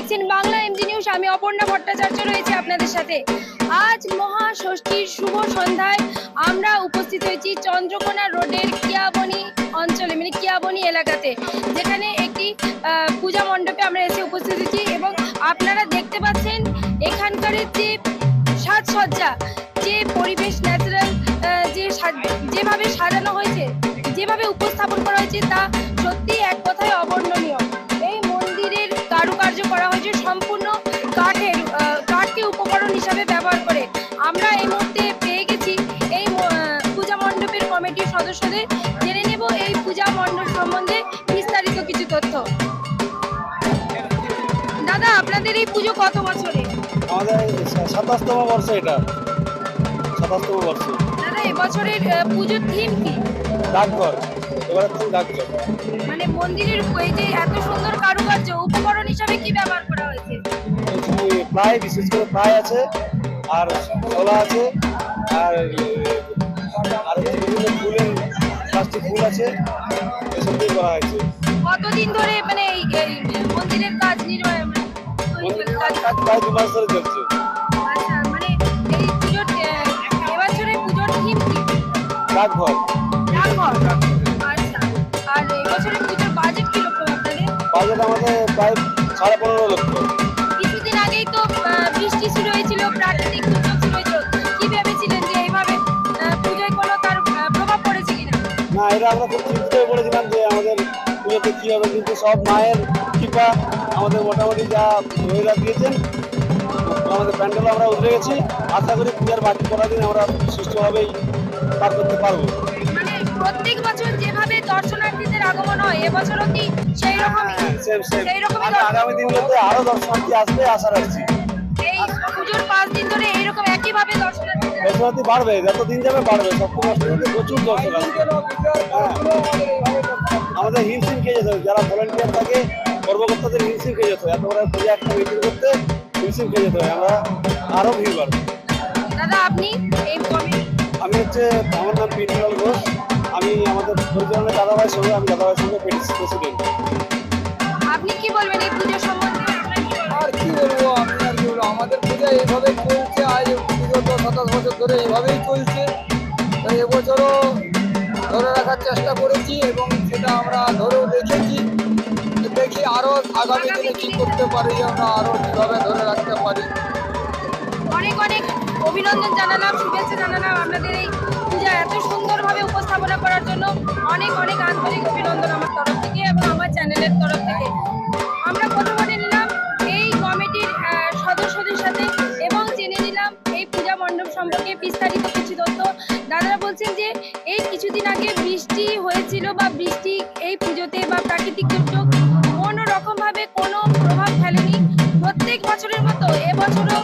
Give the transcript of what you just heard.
দেখছেন Bangla MG news আমি অপর্ণা ভট্টাচার্য রয়েছে আপনাদের সাথে। আজ মহা ষষ্ঠীর শুভ সন্ধ্যায় আমরা উপস্থিত হয়েছি চন্দ্রকোনা রোডের কিয়াবনি অঞ্চলে মানে কিয়াবনি এলাকাতে, যেখানে একটি পূজা মণ্ডপে আমরা এসে উপস্থিত হয়েছি এবং আপনারা দেখতে পাচ্ছেন এখানকার যে সাজসজ্জা, যে পরিবেশ ন্যাচারাল যে যেভাবে সাজানো হয়েছে, যেভাবে উপস্থাপন করা হয়েছে তা সত্যি এক কথায় অবর্ণনীয়। কমিটির সদস্যদের জেনে নেব এই পূজা মণ্ডপ সম্বন্ধে বিস্তারিত কিছু তথ্য। দাদা আপনাদের এই পুজো কত বছরে আমাদের সাতাশতম বর্ষ এটা। সাতাশতম বর্ষ। দাদা এবছরের পুজোর থিম কি? ডাকঘর। এবারে ডাকঘর। মানে মন্দিরের এই যে এত সুন্দর কারুকার্য উপকরণ হিসাবে কি ব্যবহার করা হয়েছে? প্রায় বিশেষ করে প্রায় আছে আর শোলা আছে আর ফুল আছে এসব করা হয়েছে। কতদিন ধরে মানে এই মন্দিরের কাজ নির্মাণ মানে কাজ কাজ প্রায় দু মাস ধরে চলছে। আচ্ছা মানে এই পুজোর এবছরের পুজোর থিম কি? ডাকঘর ডাকঘর আচ্ছা আর এবছরের পুজোর বাজেট কীরকম আপনাদের? বাজেট আমাদের প্রায় সাড়ে পনেরো লক্ষ। কিছুদিন আগেই তো বৃষ্টি শুরু হয়েছিল প্রাকৃতিক আমরা খুব চিন্তিত হয়ে পড়েছিলাম যে আমাদের পুজোতে কী হবে কিন্তু সব মায়ের কৃপা আমাদের মোটামুটি যা মহিলা দিয়েছেন আমাদের প্যান্ডেল আমরা উঠে গেছি। আশা করি পূজার বাকি করা দিন আমরা সুস্থভাবেই পার করতে পারব। মানে প্রত্যেক বছর যেভাবে দর্শনার্থীদের আগমন হয় এবছরও কি সেই রকমই সেই রকমই আগামী দিনগুলোতে আরও দর্শনার্থী আসবে আশা রাখছি। এই পুজোর পাঁচ দিন ধরে এইরকম একইভাবে দর্শনার্থীদের দর্শনার্থী বাড়বে যত দিন যাবে বাড়বে অষ্টমীতে প্রচুর দর্শক হ্যাঁ। আমাদের হিমশিম খেয়ে যেতে হবে। যারা ভলেন্টিয়ার থাকে কর্মকর্তাদের হিমশিম খেয়ে যেতে এত বড় পূজা একটা মিটিং করতে হিমশিম খেয়ে যেতে আমরা আরও ভিড় বাড়বে। দাদা আপনি আমি হচ্ছে আমার নাম পিন্টুলাল ঘোষ। আমি আমাদের পরিচালনা দাদাভাইয়ের সঙ্গে আমি দাদাভাইয়ের সঙ্গে প্রেসিডেন্ট আপনি কি বলবেন এই পুজো সম্বন্ধে? আপনার কি বলবেন? আর কি বলব? আমি আর কি বলব? আমাদের পূজা এইভাবেই চলছে বিগত সাতাশ বছর ধরে এভাবেই চলছে। তাই এবছরও ধরে রাখার চেষ্টা করেছি এবং সেটা আমরা ধরেও দেখেছি। দেখি আরও আগামী দিনে কি করতে পারি আমরা, আরও কীভাবে ধরে রাখতে পারি। অনেক অনেক অভিনন্দন জানালাম, শুভেচ্ছা জানালাম আপনাদের এই পূজা এত সুন্দরভাবে উপস্থাপনা করার জন্য। অনেক অনেক আন্তরিক অভিনন্দন আমার তরফ থেকে এবং আমার চ্যানেলের তরফ থেকে বলছেন যে এই কিছুদিন আগে বৃষ্টি হয়েছিল বা বৃষ্টি এই পুজোতে বা প্রাকৃতিক দুর্যোগ কোনো রকমভাবে কোনো প্রভাব ফেলেনি। প্রত্যেক বছরের মতো এবছরও